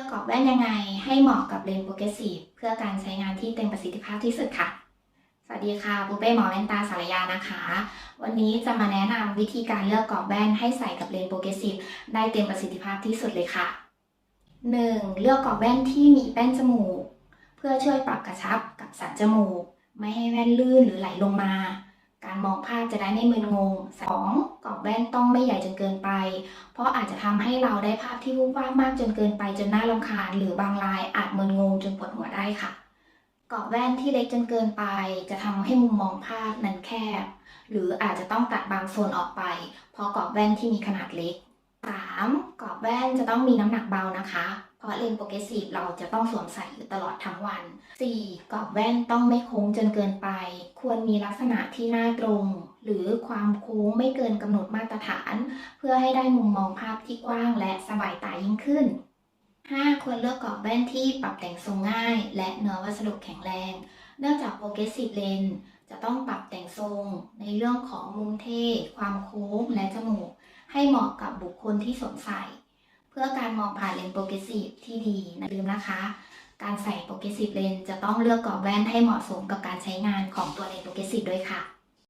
อกกรอบแว่นยังไงให้เหมาะกับเลนส์โปรเกรสซีฟเพื่อการใช้งานที่เต็มประสิทธิภาพที่สุดค่ะ สวัสดีค่ะปูเป้หมอแว่นตาสารยานะคะ วันนี้จะมาแนะนำวิธีการเลือกกรอบแว่นให้ใส่กับเลนส์โปรเกรสซีฟได้เต็มประสิทธิภาพที่สุดเลยค่ะ 1. เลือกกรอบแว่นที่มีแป้นจมูก เพื่อช่วยปรับกระชับกับสันจมูก ไม่ให้แว่นลื่นหรือไหลลงมา การมองภาพจะได้ไม่มึนงง 2. กรอบแว่นต้องไม่ใหญ่จนเกินไป เพราะอาจจะทำให้เราได้ภาพที่วูบวาบมากจนเกินไปจนน่ารำคาญ หรือบางรายอาจมึนงงจนปวดหัวได้ค่ะกรอบแว่นที่เล็กจนเกินไป จะทำให้มุมมองภาพนั้นแคบ หรืออาจจะต้องตัดบางโซนออกไป เพราะกรอบแว่นที่มีขนาดเล็ก 3. กรอบแว่นจะต้องมีน้ำหนักเบานะคะ เพราะเลนส์โปรเกรสซีฟเราจะต้องสวมใส่อยู่ตลอดทั้งวัน 4. กรอบแว่นต้องไม่โค้งจนเกินไป ควรมีลักษณะที่หน้าตรง หรือความโค้งไม่เกินกำหนดมาตรฐาน เพื่อให้ได้มุมมองภาพที่กว้างและสบายตายิ่งขึ้น 5. ควรเลือกกรอบแว่นที่ปรับแต่งทรงง่าย และเนื้อวัสดุแข็งแรง เนื่องจากโปรเกรสซีฟเลนจะต้องปรับแต่งทรง ในเรื่องของมุมเท่ความโค้งและจมูก ให้เหมาะกับบุคคลที่สวมใส่ เพื่อการมองผ่านเลนส์โปรเกรสซีฟที่ดีนะลืมนะคะ การใส่โปรเกรสซีฟเลนจะต้องเลือกกรอบแว่นให้เหมาะสมกับการใช้งานของตัวเลนส์โปรเกรสซีฟด้วยค่ะ